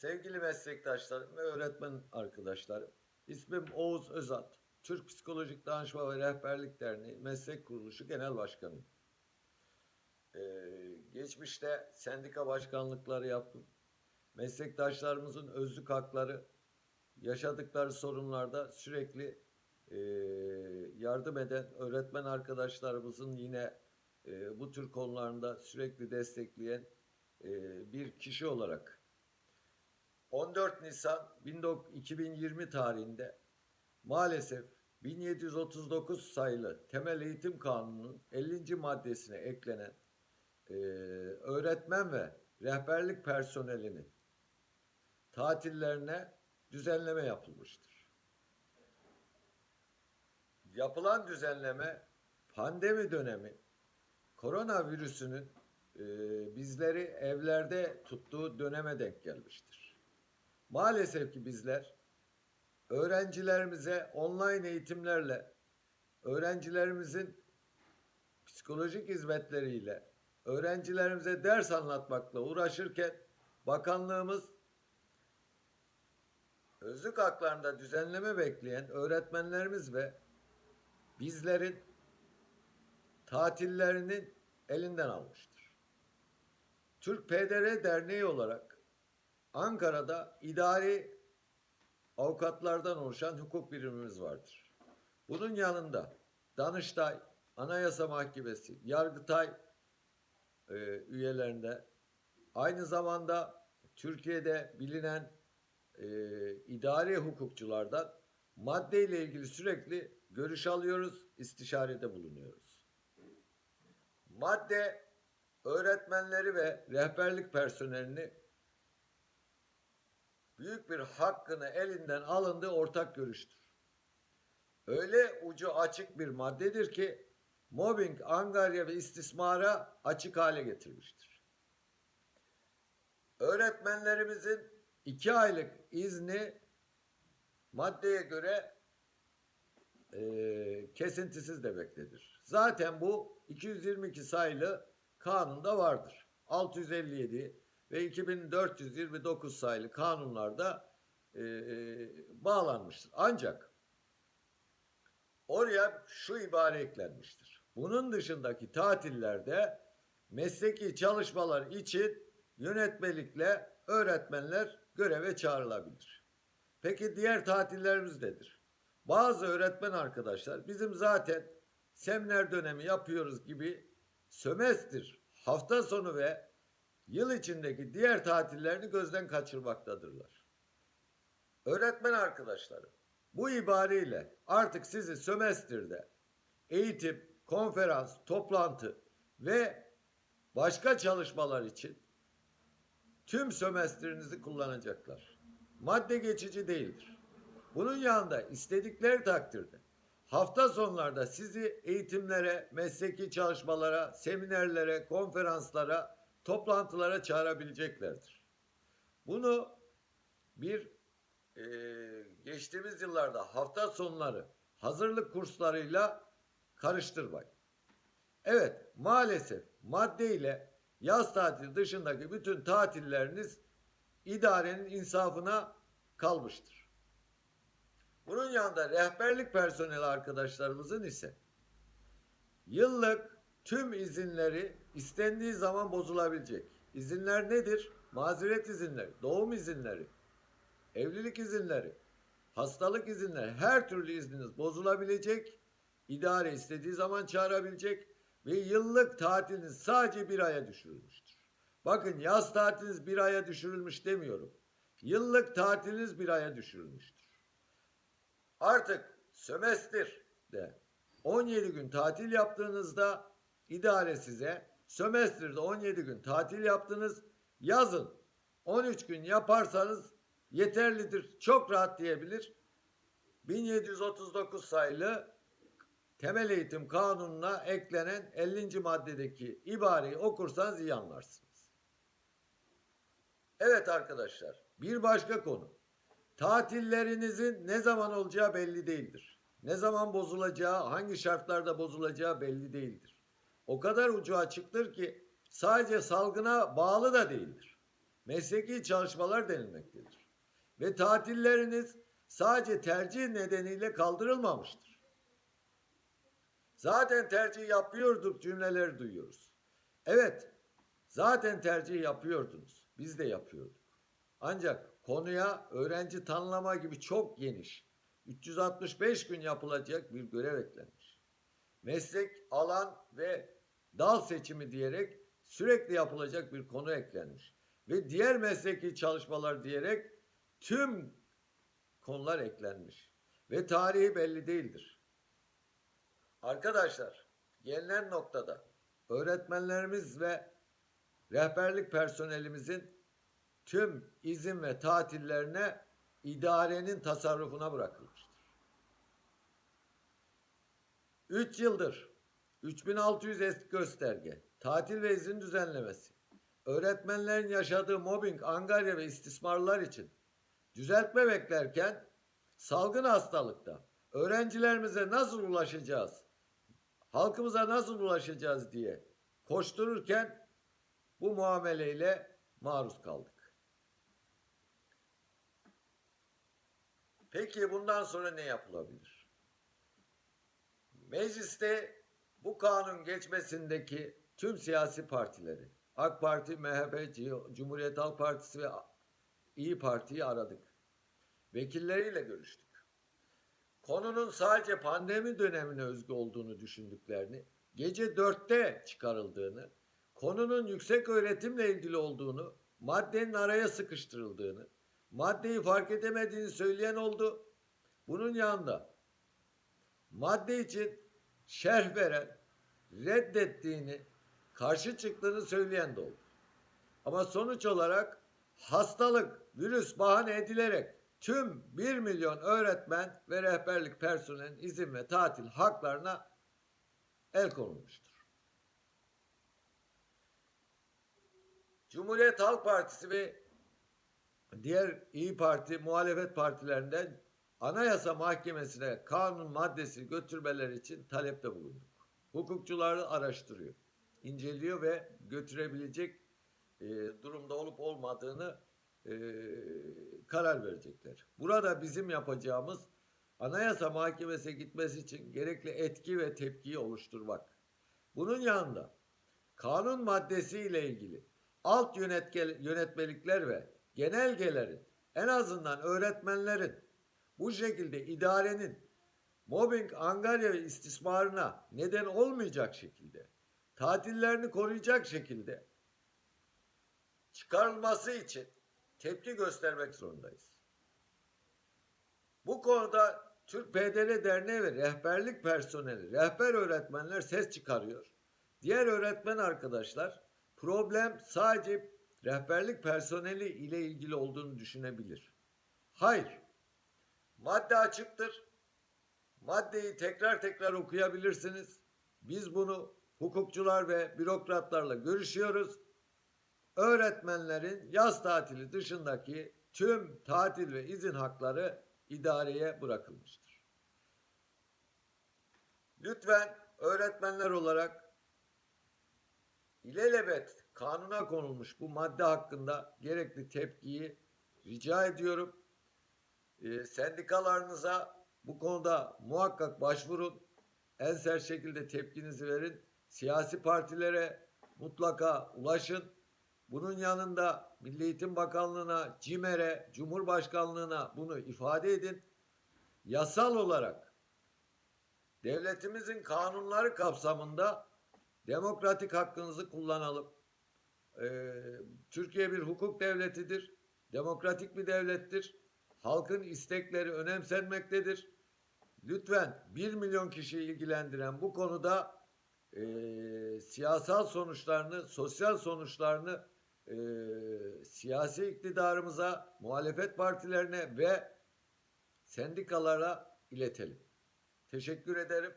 Sevgili meslektaşlarım ve öğretmen arkadaşlarım, ismim Oğuz Özat. Türk Psikolojik Danışma ve Rehberlik Derneği Meslek Kuruluşu Genel Başkanıyım. Ee, geçmişte sendika başkanlıkları yaptım. Meslektaşlarımızın özlük hakları, yaşadıkları sorunlarda sürekli e, yardım eden öğretmen arkadaşlarımızın yine e, bu tür konularında sürekli destekleyen e, bir kişi olarak 14 Nisan 19- 2020 tarihinde maalesef 1739 sayılı Temel Eğitim Kanunu'nun 50. maddesine eklenen e, öğretmen ve rehberlik personelinin tatillerine düzenleme yapılmıştır. Yapılan düzenleme pandemi dönemi koronavirüsünün e, bizleri evlerde tuttuğu döneme denk gelmiştir. Maalesef ki bizler öğrencilerimize online eğitimlerle, öğrencilerimizin psikolojik hizmetleriyle, öğrencilerimize ders anlatmakla uğraşırken bakanlığımız özlük haklarında düzenleme bekleyen öğretmenlerimiz ve bizlerin tatillerinin elinden almıştır. Türk PDR Derneği olarak Ankara'da idari avukatlardan oluşan hukuk birimimiz vardır. Bunun yanında Danıştay, Anayasa Mahkemesi, Yargıtay e, üyelerinde aynı zamanda Türkiye'de bilinen e, idari hukukçulardan maddeyle ilgili sürekli görüş alıyoruz, istişarede bulunuyoruz. Madde öğretmenleri ve rehberlik personelini büyük bir hakkını elinden alındığı ortak görüştür. Öyle ucu açık bir maddedir ki mobbing, angarya ve istismara açık hale getirmiştir. Öğretmenlerimizin iki aylık izni maddeye göre e, kesintisiz demektedir. Zaten bu 222 sayılı kanunda vardır. 657 ve 2429 sayılı kanunlarda e, e, bağlanmıştır. Ancak oraya şu ibare eklenmiştir. Bunun dışındaki tatillerde mesleki çalışmalar için yönetmelikle öğretmenler göreve çağrılabilir. Peki diğer tatillerimiz nedir? Bazı öğretmen arkadaşlar bizim zaten seminer dönemi yapıyoruz gibi sömestr, hafta sonu ve yıl içindeki diğer tatillerini gözden kaçırmaktadırlar. Öğretmen arkadaşlarım bu ibareyle artık sizi sömestrde eğitim, konferans, toplantı ve başka çalışmalar için tüm sömestrinizi kullanacaklar. Madde geçici değildir. Bunun yanında istedikleri takdirde hafta sonlarda sizi eğitimlere, mesleki çalışmalara, seminerlere, konferanslara, toplantılara çağırabileceklerdir. Bunu bir e, geçtiğimiz yıllarda hafta sonları hazırlık kurslarıyla karıştırmayın. Evet maalesef madde ile yaz tatili dışındaki bütün tatilleriniz idarenin insafına kalmıştır. Bunun yanında rehberlik personeli arkadaşlarımızın ise yıllık tüm izinleri istendiği zaman bozulabilecek. İzinler nedir? Mazeret izinleri, doğum izinleri, evlilik izinleri, hastalık izinleri, her türlü izniniz bozulabilecek. İdare istediği zaman çağırabilecek ve yıllık tatiliniz sadece bir aya düşürülmüştür. Bakın yaz tatiliniz bir aya düşürülmüş demiyorum. Yıllık tatiliniz bir aya düşürülmüştür. Artık sömestr de 17 gün tatil yaptığınızda idare size sömestrde 17 gün tatil yaptınız. Yazın 13 gün yaparsanız yeterlidir. Çok rahat diyebilir. 1739 sayılı Temel Eğitim Kanunu'na eklenen 50. maddedeki ibareyi okursanız iyi anlarsınız. Evet arkadaşlar, bir başka konu. Tatillerinizin ne zaman olacağı belli değildir. Ne zaman bozulacağı, hangi şartlarda bozulacağı belli değildir. O kadar ucu açıktır ki sadece salgına bağlı da değildir. mesleki çalışmalar denilmektedir. Ve tatilleriniz sadece tercih nedeniyle kaldırılmamıştır. Zaten tercih yapıyorduk cümleleri duyuyoruz. Evet, zaten tercih yapıyordunuz. Biz de yapıyorduk. Ancak konuya öğrenci tanımlama gibi çok geniş, 365 gün yapılacak bir görev eklenmiş. Meslek, alan ve dal seçimi diyerek sürekli yapılacak bir konu eklenmiş. Ve diğer mesleki çalışmalar diyerek tüm konular eklenmiş. Ve tarihi belli değildir. Arkadaşlar, gelinen noktada öğretmenlerimiz ve rehberlik personelimizin tüm izin ve tatillerine idarenin tasarrufuna bırakılmıştır. 3 yıldır 3600 eski gösterge, tatil ve izin düzenlemesi, öğretmenlerin yaşadığı mobbing, angarya ve istismarlar için düzeltme beklerken salgın hastalıkta öğrencilerimize nasıl ulaşacağız, halkımıza nasıl ulaşacağız diye koştururken bu muameleyle maruz kaldık. Peki bundan sonra ne yapılabilir? Mecliste bu kanun geçmesindeki tüm siyasi partileri, AK Parti, MHP, Cumhuriyet Halk Partisi ve İyi Parti'yi aradık. Vekilleriyle görüştük. Konunun sadece pandemi dönemine özgü olduğunu düşündüklerini, gece dörtte çıkarıldığını, konunun yüksek öğretimle ilgili olduğunu, maddenin araya sıkıştırıldığını, maddeyi fark edemediğini söyleyen oldu. Bunun yanında madde için şerh veren, reddettiğini, karşı çıktığını söyleyen de oldu. Ama sonuç olarak hastalık, virüs bahane edilerek tüm 1 milyon öğretmen ve rehberlik personelin izin ve tatil haklarına el konulmuştur. Cumhuriyet Halk Partisi ve diğer İyi Parti muhalefet partilerinden Anayasa Mahkemesi'ne kanun maddesi götürmeleri için talepte bulunduk. Hukukçuları araştırıyor, inceliyor ve götürebilecek e, durumda olup olmadığını e, karar verecekler. Burada bizim yapacağımız Anayasa Mahkemesi'ne gitmesi için gerekli etki ve tepkiyi oluşturmak. Bunun yanında kanun maddesi ile ilgili alt yönetmelikler ve genelgelerin en azından öğretmenlerin bu şekilde idarenin mobbing, angarya ve istismarına neden olmayacak şekilde tatillerini koruyacak şekilde çıkarılması için tepki göstermek zorundayız. Bu konuda Türk PDR Derneği ve rehberlik personeli, rehber öğretmenler ses çıkarıyor. Diğer öğretmen arkadaşlar problem sadece rehberlik personeli ile ilgili olduğunu düşünebilir. Hayır. Madde açıktır. Maddeyi tekrar tekrar okuyabilirsiniz. Biz bunu hukukçular ve bürokratlarla görüşüyoruz. Öğretmenlerin yaz tatili dışındaki tüm tatil ve izin hakları idareye bırakılmıştır. Lütfen öğretmenler olarak ilelebet kanuna konulmuş bu madde hakkında gerekli tepkiyi rica ediyorum. Ee, sendikalarınıza bu konuda muhakkak başvurun. En sert şekilde tepkinizi verin. Siyasi partilere mutlaka ulaşın. Bunun yanında Milli Eğitim Bakanlığı'na, CİMER'e, Cumhurbaşkanlığı'na bunu ifade edin. Yasal olarak devletimizin kanunları kapsamında demokratik hakkınızı kullanalım. Ee, Türkiye bir hukuk devletidir. Demokratik bir devlettir. Halkın istekleri önemsenmektedir. Lütfen 1 milyon kişiyi ilgilendiren bu konuda e, siyasal sonuçlarını, sosyal sonuçlarını e, siyasi iktidarımıza, muhalefet partilerine ve sendikalara iletelim. Teşekkür ederim.